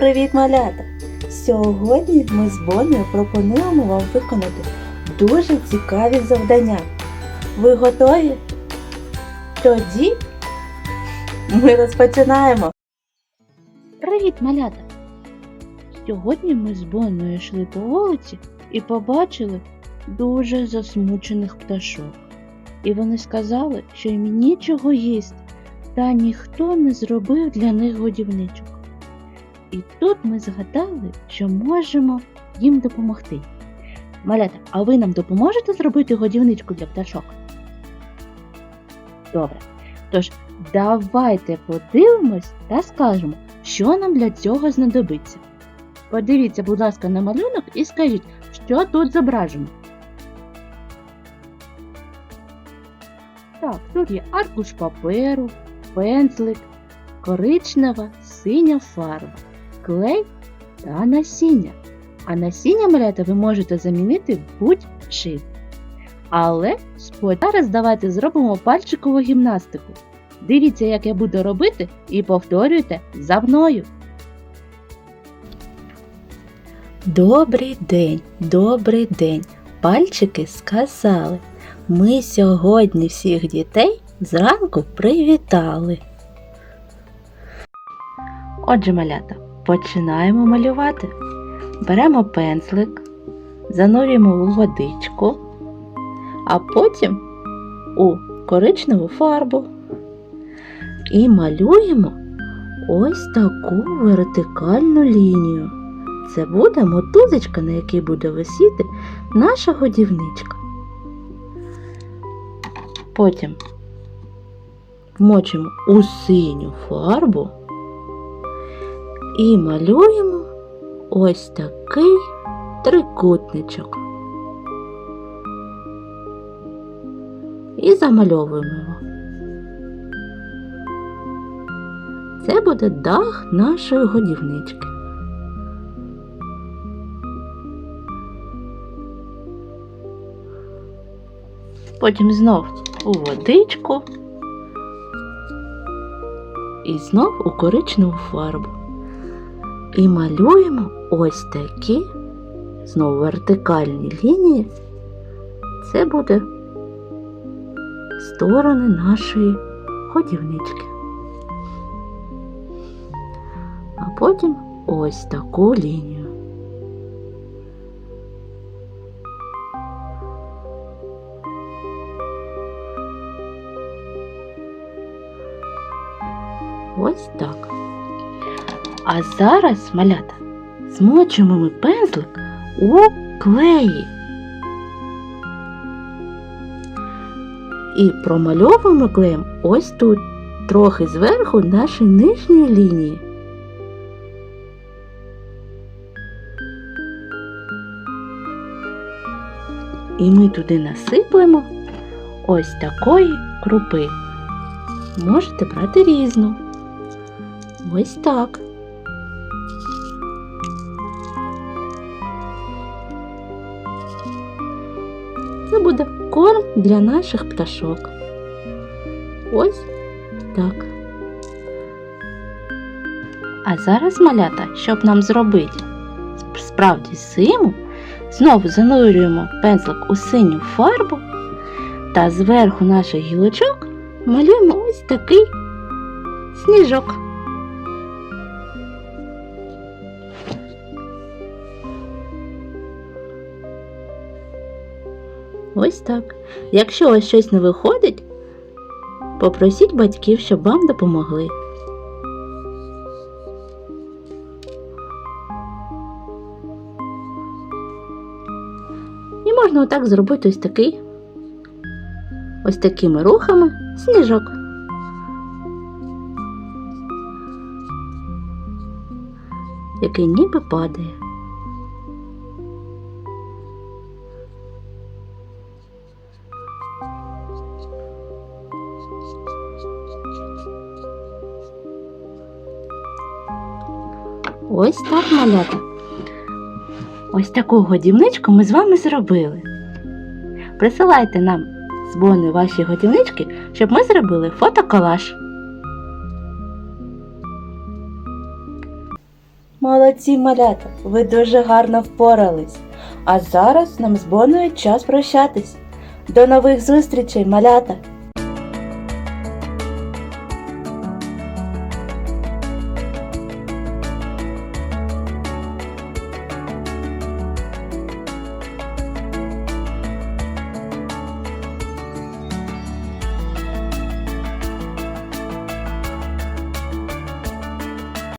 Привіт, малята! Сьогодні ми з Бонею пропонуємо вам виконати дуже цікаві завдання. Ви готові? Тоді ми розпочинаємо. Привіт, малята! Сьогодні ми з Бонною йшли по вулиці і побачили дуже засмучених пташок. І вони сказали, що їм нічого їсти, та ніхто не зробив для них годівничок. І тут ми згадали, що можемо їм допомогти. Малята, а ви нам допоможете зробити годівничку для пташок? Добре. Тож давайте подивимось та скажемо, що нам для цього знадобиться. Подивіться, будь ласка, на малюнок і скажіть, що тут зображено. Так, тут є аркуш паперу, пензлик, коричнева, синя фарба, клей та насіння. А насіння малята ви можете замінити будь-чим. Але зараз давайте зробимо пальчикову гімнастику. Дивіться, як я буду робити, і повторюйте за мною. Добрий день, добрий день. Пальчики сказали. Ми сьогодні всіх дітей зранку привітали. Отже, малята, починаємо малювати. Беремо пензлик, занурюємо у водичку, а потім у коричневу фарбу і малюємо ось таку вертикальну лінію. Це буде мотузочка, на якій буде висіти наша годівничка. Потім вмочимо у синю фарбу і малюємо ось такий трикутничок. І замальовуємо його. Це буде дах нашої годівнички. Потім знов у водичку і знов у коричневу фарбу. І малюємо ось такі знову вертикальні лінії. Це буде сторони нашої годівнички. А потім ось таку лінію. Ось так. А зараз, малята, змочимо ми пензлик у клеї. І промальовуємо клеєм ось тут, трохи зверху нашої нижньої лінії. І ми туди насиплемо ось такої крупи. Можете брати різну. Ось так. Це буде корм для наших пташок. Ось так. А зараз малята, щоб нам зробити справді зиму, знову занурюємо пензлик у синю фарбу та зверху наших гілочок малюємо ось такий сніжок. Ось так. Якщо у вас щось не виходить, попросіть батьків, щоб вам допомогли. І можна отак зробити ось такий, ось такими рухами сніжок. Який ніби падає. Ось так, малята. Ось таку годівничку ми з вами зробили. Присилайте нам з Боною ваші годівнички, щоб ми зробили фотоколаж. Молодці, малята, ви дуже гарно впорались. А зараз нам з Боною час прощатись. До нових зустрічей, малята!